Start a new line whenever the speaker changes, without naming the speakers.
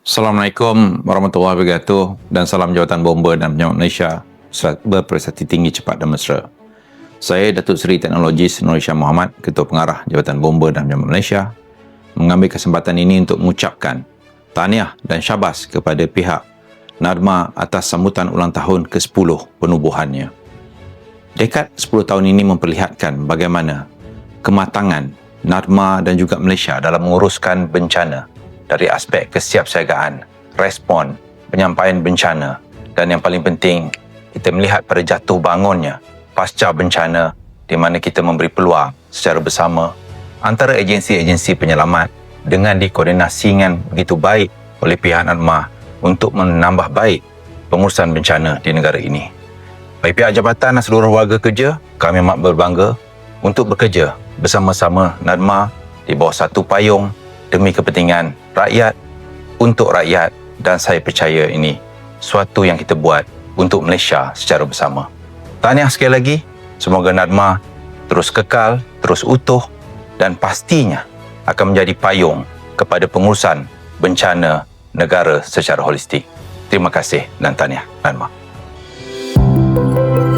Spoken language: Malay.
Assalamualaikum warahmatullahi wabarakatuh dan salam jawatan bomba dan penyelamat Malaysia berprestasi tinggi cepat dan mesra. Saya Datuk Seri Teknologis Malaysia Muhammad, Ketua Pengarah Jabatan Bomba dan Penyelamat Malaysia mengambil kesempatan ini untuk mengucapkan tahniah dan syabas kepada pihak Nadma atas sambutan ulang tahun ke-10 penubuhannya. Dekad 10 tahun ini memperlihatkan bagaimana kematangan Nadma dan juga Malaysia dalam menguruskan bencana dari aspek kesiapsiagaan, respon, penyampaian bencana dan yang paling penting kita melihat pada jatuh bangunnya pasca bencana di mana kita memberi peluang secara bersama antara agensi-agensi penyelamat dengan dikoordinasikan begitu baik oleh pihak NADMA untuk menambah baik pengurusan bencana di negara ini. Bagi pihak jabatan dan seluruh warga kerja, kami amat berbangga untuk bekerja bersama-sama NADMA di bawah satu payung demi kepentingan rakyat untuk rakyat dan saya percaya ini suatu yang kita buat untuk Malaysia secara bersama. Tahniah sekali lagi, semoga NADMA terus kekal, terus utuh dan pastinya akan menjadi payung kepada pengurusan bencana negara secara holistik. Terima kasih dan tahniah NADMA. thank you